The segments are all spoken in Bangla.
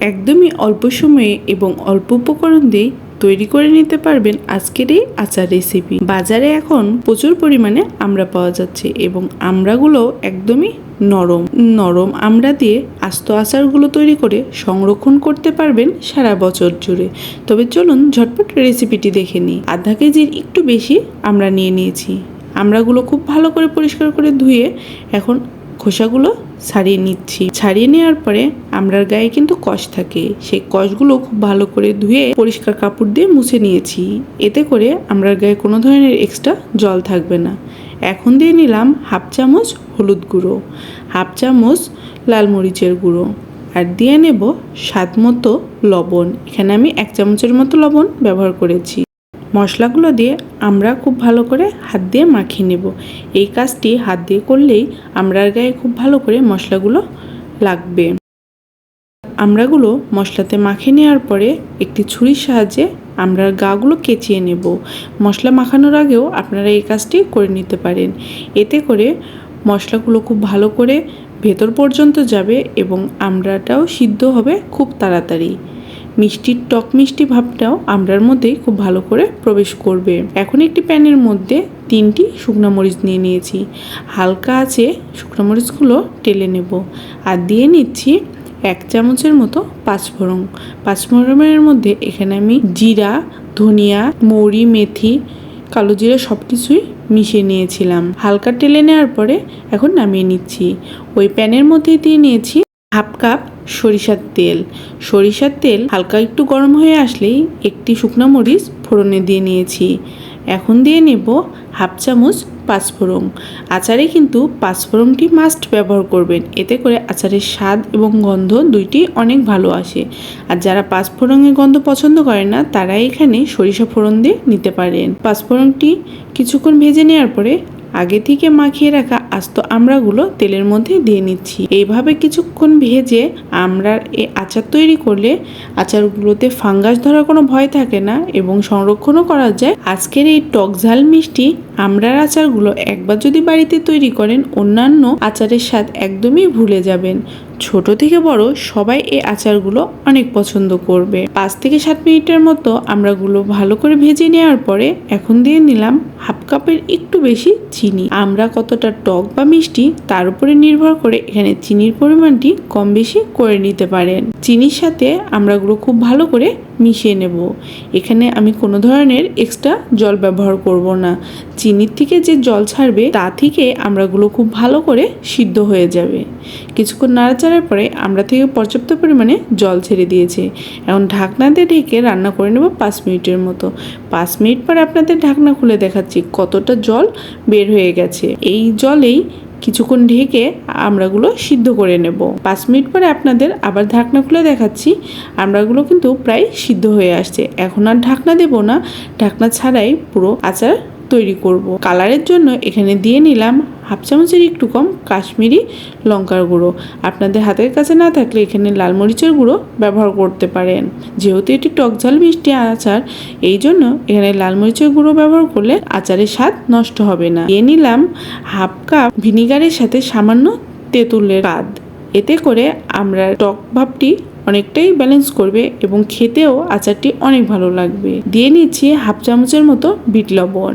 একদমই অল্প সময়ে এবং অল্প উপকরণ দিয়ে তৈরি করে নিতে পারবেন আজকের এই আচার রেসিপি বাজারে এখন প্রচুর পরিমাণে আমরা পাওয়া যাচ্ছে এবং আমরাগুলো একদমই নরম। নরম আমড়া দিয়ে আস্ত আচারগুলো তৈরি করে সংরক্ষণ করতে পারবেন সারা বছর জুড়ে। তবে চলুন ঝটপট রেসিপিটি দেখে নিই। আধা কেজির একটু বেশি আমরা নিয়ে নিয়েছি। আমড়াগুলো খুব ভালো করে পরিষ্কার করে ধুয়ে এখন খোসাগুলো ছাড়িয়ে নিচ্ছি। ছাড়িয়ে নেওয়ার পরে আমরার গায়ে কিন্তু কষ থাকে। সেই কষগুলো খুব ভালো করে ধুয়ে পরিষ্কার কাপড় দিয়ে মুছে নিয়েছি। এতে করে আমরার গায়ে কোনো ধরনের এক্সট্রা জল থাকবে না। এখন দিয়ে নিলাম হাফ চামচ হলুদ গুঁড়ো, হাফ চামচ লাল মরিচের গুঁড়ো আর দিয়ে নেব স্বাদ মতো লবণ। এখানে আমি এক চামচের মতো লবণ ব্যবহার করেছি। মশলাগুলো দিয়ে আমরা খুব ভালো করে হাত দিয়ে মাখিয়ে নেব। এই কাজটি হাত দিয়ে করলেই আমরার গায়ে খুব ভালো করে মশলাগুলো লাগবে। আমরাগুলো মশলাতে মাখিয়ে নেওয়ার পরে একটি ছুরির সাহায্যে আমরা গাগুলো কেচিয়ে নেব। মশলা মাখানোর আগেও আপনারা এই কাজটি করে নিতে পারেন। এতে করে মশলাগুলো খুব ভালো করে ভেতর পর্যন্ত যাবে এবং আমরাটাও সিদ্ধ হবে খুব তাড়াতাড়ি। মিষ্টির টক মিষ্টি ভাবটাও আমড়ার মধ্যেই খুব ভালো করে প্রবেশ করবে। এখন একটি প্যানের মধ্যে তিনটি শুকনো মরিচ নিয়ে নিয়েছি। হালকা আছে শুকনো মরিচগুলো টেলে নেব আর দিয়ে নিচ্ছি এক চামচের মতো পাঁচফোড়ন। পাঁচফোড়নের মধ্যে এখানে আমি জিরা, ধনিয়া, মৌরি, মেথি, কালো জিরা সব কিছুই মিশিয়ে নিয়েছিলাম। হালকা টেলে নেওয়ার পরে এখন নামিয়ে নিচ্ছি। ওই প্যানের মধ্যে দিয়ে নিয়েছি হাফ কাপ সরিষার তেল। সরিষার তেল হালকা একটু গরম হয়ে আসলেই একটি শুকনো মরিচ ফোড়নে দিয়ে নিয়েছি। এখন দিয়ে নেব হাফ চামচ পাঁচফোড়ন। আচারে কিন্তু পাঁচফোড়নটি মাস্ট ব্যবহার করবেন। এতে করে আচারের স্বাদ এবং গন্ধ দুইটি অনেক ভালো আসে। আর যারা পাঁচফোড়নের গন্ধ পছন্দ করেন না তারা এখানে সরিষা ফোড়ন দিয়ে নিতে পারেন। পাঁচফোড়নটি কিছুক্ষণ ভেজে নেওয়ার পরে আগে থেকে মাখিয়ে রাখা আস্ত আমড়াগুলো তেলের মধ্যে দিয়ে নিচ্ছি। এইভাবে কিছুক্ষণ ভেজে আমড়ার এই আচার তৈরি করলে আচারগুলোতে ফাঙ্গাস ধরার কোনো ভয় থাকে না এবং সংরক্ষণও করা যায়। আজকের এই টক ঝাল মিষ্টি আমড়ার আচারগুলো একবার যদি বাড়িতে তৈরি করেন অন্যান্য আচারের স্বাদ একদমই ভুলে যাবেন। ছোট থেকে বড় সবাই এই আচারগুলো অনেক পছন্দ করবে। পাঁচ থেকে সাত মিনিটের মতো আমরাগুলো ভালো করে ভেজে নেওয়ার পরে এখন দিয়ে নিলাম হাফ কাপের একটু বেশি চিনি। আমরা কতটা টক বা মিষ্টি তার উপরে নির্ভর করে এখানে চিনির পরিমাণটি কম বেশি করে নিতে পারেন। চিনির সাথে আমরাগুলো খুব ভালো করে মিশিয়ে নেব। এখানে আমি কোনো ধরনের এক্সট্রা জল ব্যবহার করব না। চিনির থেকে যে জল ছাড়বে, তা থেকে আমরাগুলো খুব ভালো করে সিদ্ধ হয়ে যাবে। কিছুক্ষণ নাড়াচাড়ার পরে আমরা থেকে পর্যাপ্ত পরিমাণে জল ছেড়ে দিয়েছে। এখন ঢাকনা দিয়ে ঢেকে রান্না করে নেব পাঁচ মিনিটের মতো। পাঁচ মিনিট পরে আপনাদের ঢাকনা খুলে দেখাচ্ছি কতটা জল বের হয়ে গেছে। এই জলেই কিছুক্ষণ ঢেকে আমড়াগুলো সিদ্ধ করে নেব। পাঁচ মিনিট পরে আপনাদের আবার ঢাকনা খুলে দেখাচ্ছি। আমড়াগুলো কিন্তু প্রায় সিদ্ধ হয়ে আসছে। এখন আর ঢাকনা দেব না। ঢাকনা ছাড়াই পুরো আচার তৈরি করব। কালারের জন্য এখানে দিয়ে নিলাম হাফ চামচের একটু কম কাশ্মীরি লঙ্কার গুঁড়ো। আপনাদের হাতের কাছে না থাকলে এখানে লাল মরিচের গুঁড়ো ব্যবহার করতে পারেন। যেহেতু এটি টক ঝাল মিষ্টি আচার, এই জন্য এখানে লাল মরিচের গুঁড়ো ব্যবহার করলে আচারের স্বাদ নষ্ট হবে না। দিয়ে নিলাম হাফ কাপ ভিনিগারের সাথে সামান্য তেঁতুলের পাদ এতে করে আমরা টক ভাবটি অনেকটাই ব্যালেন্স করবে এবং খেতেও আচারটি অনেক ভালো লাগবে। দিয়ে নিচ্ছি হাফ চামচের মতো বিট লবণ।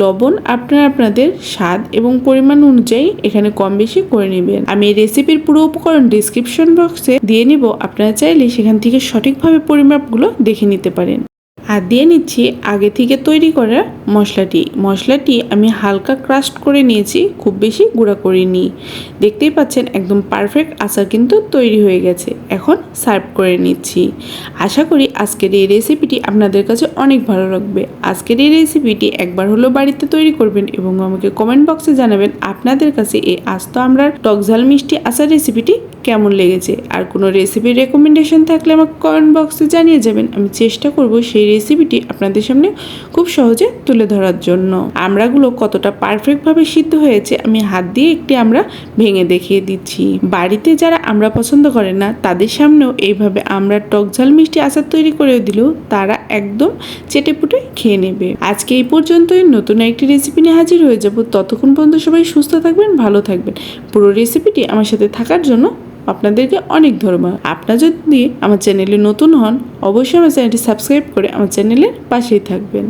লবণ আপনারা আপনাদের স্বাদ এবং পরিমাণ অনুযায়ী এখানে কম বেশি করে নেবেন। আমি এই রেসিপির পুরো উপকরণ ডিসক্রিপশন বক্সে দিয়ে নিব। আপনারা চাইলে সেখান থেকে সঠিকভাবে পরিমাপগুলো দেখে নিতে পারেন। আর দিয়ে নিচ্ছি আগে থেকে তৈরি করা মশলাটি। মশলাটি আমি হালকা ক্রাস্ট করে নিয়েছি, খুব বেশি গুঁড়া করিনি। দেখতেই পাচ্ছেন একদম পারফেক্ট আচার কিন্তু তৈরি হয়ে গেছে। এখন সার্ভ করে নিচ্ছি। আশা করি আজকের এই রেসিপিটি আপনাদের কাছে অনেক ভালো লাগবে। আজকের এই রেসিপিটি একবার হলো বাড়িতে তৈরি করবেন এবং আমাকে কমেন্ট বক্সে জানাবেন আপনাদের কাছে এই আস্ত আমরা টক ঝাল মিষ্টি আচার রেসিপিটি কেমন লেগেছে। আর কোনো রেসিপির রেকমেন্ডেশন থাকলে আমাকে কমেন্ট বক্সে জানিয়ে যাবেন। আমি চেষ্টা করব সেই রেসিপিটি আপনাদের সামনে খুব সহজে তুলে ধরার জন্য। আমড়াগুলো কতটা পারফেক্টভাবে সিদ্ধ হয়েছে আমি হাত দিয়ে একটি আমরা ভেঙে দেখিয়ে দিচ্ছি। বাড়িতে যারা আমরা পছন্দ করে না, তাদের সামনেও এইভাবে আমরা টক ঝাল মিষ্টি আচার তৈরি করে দিলেও তারা একদম চেটেপুটে খেয়ে নেবে। আজকে এই পর্যন্তই। নতুন একটি রেসিপি নিয়ে হাজির হয়ে যাব। ততক্ষণ পর্যন্ত সবাই সুস্থ থাকবেন, ভালো থাকবেন। পুরো রেসিপিটি আমার সাথে থাকার জন্য আপনাদেরকে অনেক ধন্যবাদ। আপনারা যদি আমার চ্যানেলে নতুন হন, অবশ্যই আমার চ্যানেলটি সাবস্ক্রাইব করে আমার চ্যানেলের পাশেই থাকবেন।